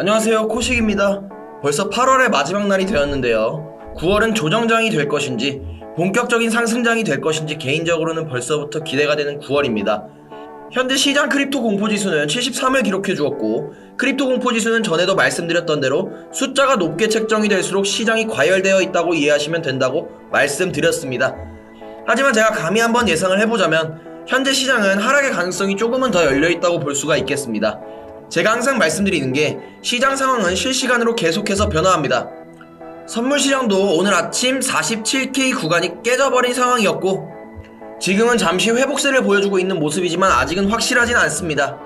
안녕하세요 코식입니다. 벌써 8월의 마지막 날이 되었는데요. 9월은 조정장이 될 것인지 본격적인 상승장이 될 것인지 개인적으로는 벌써부터 기대가 되는 9월입니다. 현재 시장 크립토 공포지수는 73을 기록해 주었고 크립토 공포지수는 전에도 말씀드렸던 대로 숫자가 높게 책정이 될수록 시장이 과열되어 있다고 이해하시면 된다고 말씀드렸습니다. 하지만 제가 감히 한번 예상을 해보자면 현재 시장은 하락의 가능성이 조금은 더 열려 있다고 볼 수가 있겠습니다. 제가 항상 말씀드리는 게 시장 상황은 실시간으로 계속해서 변화합니다. 선물 시장도 오늘 아침 47K 구간이 깨져버린 상황이었고 지금은 잠시 회복세를 보여주고 있는 모습이지만 아직은 확실하진 않습니다.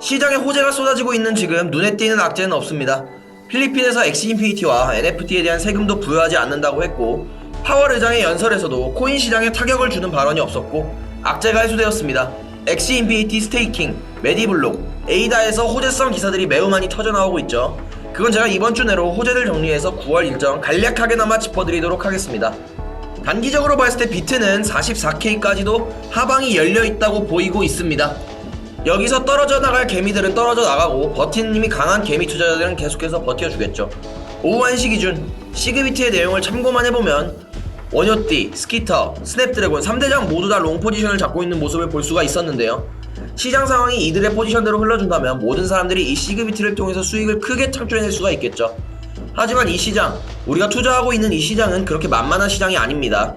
시장에 호재가 쏟아지고 있는 지금 눈에 띄는 악재는 없습니다. 필리핀에서 엑스인피니티와 NFT에 대한 세금도 부여하지 않는다고 했고 파월 의장의 연설에서도 코인 시장에 타격을 주는 발언이 없었고 악재가 해소되었습니다. 엑스인피니티 스테이킹, 메디블록, 에이다에서 호재성 기사들이 매우 많이 터져나오고 있죠. 그건 제가 이번 주 내로 호재를 정리해서 9월 일정 간략하게나마 짚어드리도록 하겠습니다. 단기적으로 봤을 때 비트는 44K까지도 하방이 열려 있다고 보이고 있습니다. 여기서 떨어져 나갈 개미들은 떨어져 나가고 버티는 힘이 강한 개미 투자자들은 계속해서 버텨주겠죠. 오후 1시 기준 시그비트의 내용을 참고만 해보면 원효띠, 스키터, 스냅드래곤 3대장 모두 다 롱 포지션을 잡고 있는 모습을 볼 수가 있었는데요. 시장 상황이 이들의 포지션대로 흘러준다면 모든 사람들이 이 시그비트를 통해서 수익을 크게 창출해낼 수가 있겠죠. 하지만 이 시장, 우리가 투자하고 있는 이 시장은 그렇게 만만한 시장이 아닙니다.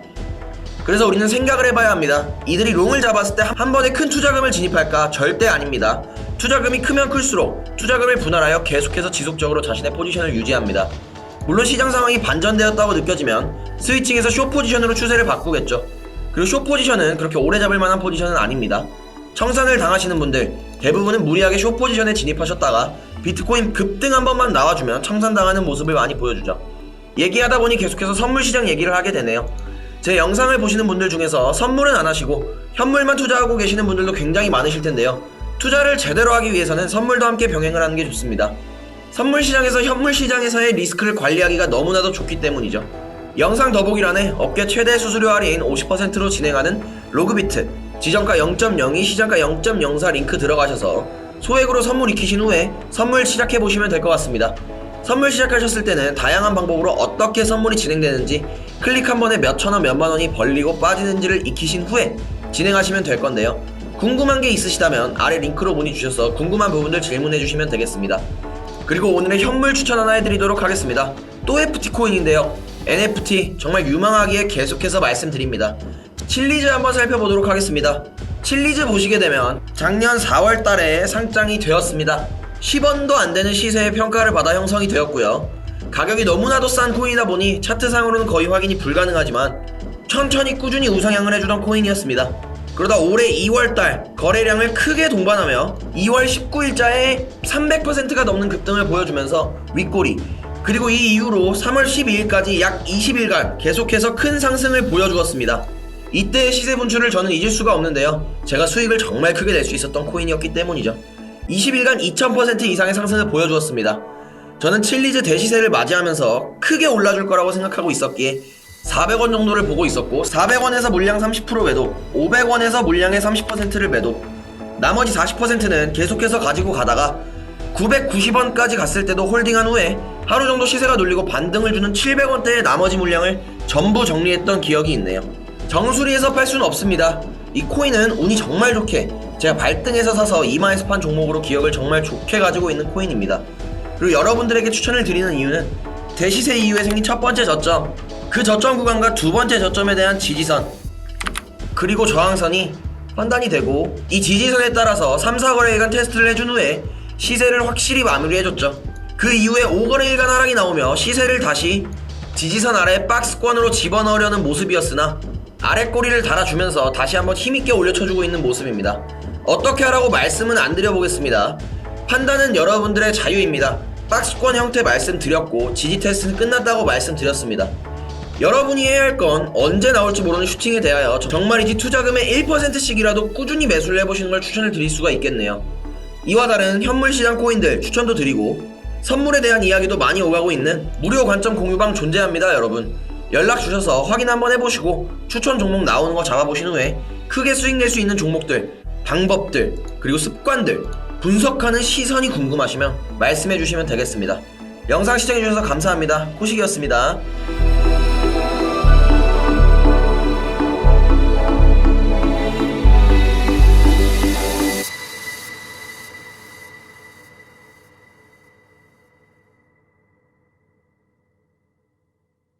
그래서 우리는 생각을 해봐야 합니다. 이들이 롱을 잡았을 때 한 번에 큰 투자금을 진입할까? 절대 아닙니다. 투자금이 크면 클수록 투자금을 분할하여 계속해서 지속적으로 자신의 포지션을 유지합니다. 물론 시장 상황이 반전되었다고 느껴지면 스위칭에서 쇼 포지션으로 추세를 바꾸겠죠. 그리고 쇼 포지션은 그렇게 오래 잡을 만한 포지션은 아닙니다. 청산을 당하시는 분들 대부분은 무리하게 쇼 포지션에 진입하셨다가 비트코인 급등 한 번만 나와주면 청산당하는 모습을 많이 보여주죠. 얘기하다 보니 계속해서 선물 시장 얘기를 하게 되네요. 제 영상을 보시는 분들 중에서 선물은 안 하시고 현물만 투자하고 계시는 분들도 굉장히 많으실 텐데요. 투자를 제대로 하기 위해서는 선물도 함께 병행을 하는 게 좋습니다. 선물 시장에서 현물 시장에서의 리스크를 관리하기가 너무나도 좋기 때문이죠. 영상 더보기란에 업계 최대 수수료 할인 50%로 진행하는 로그비트 지정가 0.02 시장가 0.04 링크 들어가셔서 소액으로 선물 익히신 후에 선물 시작해 보시면 될 것 같습니다. 선물 시작하셨을 때는 다양한 방법으로 어떻게 선물이 진행되는지 클릭 한 번에 몇 천원 몇만 원이 벌리고 빠지는지를 익히신 후에 진행하시면 될 건데요. 궁금한 게 있으시다면 아래 링크로 문의 주셔서 궁금한 부분들 질문해 주시면 되겠습니다. 그리고 오늘의 현물 추천 하나 해드리도록 하겠습니다. 또 FT 코인인데요. NFT 정말 유망하기에 계속해서 말씀드립니다. 칠리즈 한번 살펴보도록 하겠습니다. 칠리즈 보시게 되면 작년 4월 달에 상장이 되었습니다. 10원도 안 되는 시세의 평가를 받아 형성이 되었고요. 가격이 너무나도 싼 코인이다 보니 차트상으로는 거의 확인이 불가능하지만 천천히 꾸준히 우상향을 해주던 코인이었습니다. 그러다 올해 2월달 거래량을 크게 동반하며 2월 19일자에 300%가 넘는 급등을 보여주면서 윗꼬리 그리고 이 이후로 3월 12일까지 약 20일간 계속해서 큰 상승을 보여주었습니다. 이때의 시세 분출을 저는 잊을 수가 없는데요. 제가 수익을 정말 크게 낼 수 있었던 코인이었기 때문이죠. 20일간 2000% 이상의 상승을 보여주었습니다. 저는 칠리즈 대시세를 맞이하면서 크게 올라줄 거라고 생각하고 있었기에 400원 정도를 보고 있었고 400원에서 물량 30% 매도 500원에서 물량의 30%를 매도 나머지 40%는 계속해서 가지고 가다가 990원까지 갔을 때도 홀딩한 후에 하루 정도 시세가 눌리고 반등을 주는 700원대의 나머지 물량을 전부 정리했던 기억이 있네요 정수리에서 팔 수는 없습니다. 이 코인은 운이 정말 좋게 제가 발등에서 사서 이마에서 판 종목으로 기억을 정말 좋게 가지고 있는 코인입니다. 그리고 여러분들에게 추천을 드리는 이유는 대시세 이후에 생긴 첫 번째 저점 그 저점 구간과 두 번째 저점에 대한 지지선 그리고 저항선이 판단이 되고 이 지지선에 따라서 3, 4거래일간 테스트를 해준 후에 시세를 확실히 마무리해줬죠. 그 이후에 5거래일간 하락이 나오며 시세를 다시 지지선 아래 박스권으로 집어넣으려는 모습이었으나 아래 꼬리를 달아주면서 다시 한번 힘있게 올려쳐주고 있는 모습입니다 어떻게 하라고 말씀은 안 드려보겠습니다 판단은 여러분들의 자유입니다 박스권 형태 말씀드렸고 지지 테스트는 끝났다고 말씀드렸습니다 여러분이 해야 할 건 언제 나올지 모르는 슈팅에 대하여 정말이지 투자금의 1%씩이라도 꾸준히 매수를 해보시는 걸 추천을 드릴 수가 있겠네요. 이와 다른 현물 시장 코인들 추천도 드리고 선물에 대한 이야기도 많이 오가고 있는 무료 관점 공유방 존재합니다 여러분. 연락 주셔서 확인 한번 해보시고 추천 종목 나오는 거 잡아보신 후에 크게 수익 낼 수 있는 종목들, 방법들, 그리고 습관들 분석하는 시선이 궁금하시면 말씀해 주시면 되겠습니다. 영상 시청해 주셔서 감사합니다. 코식이었습니다.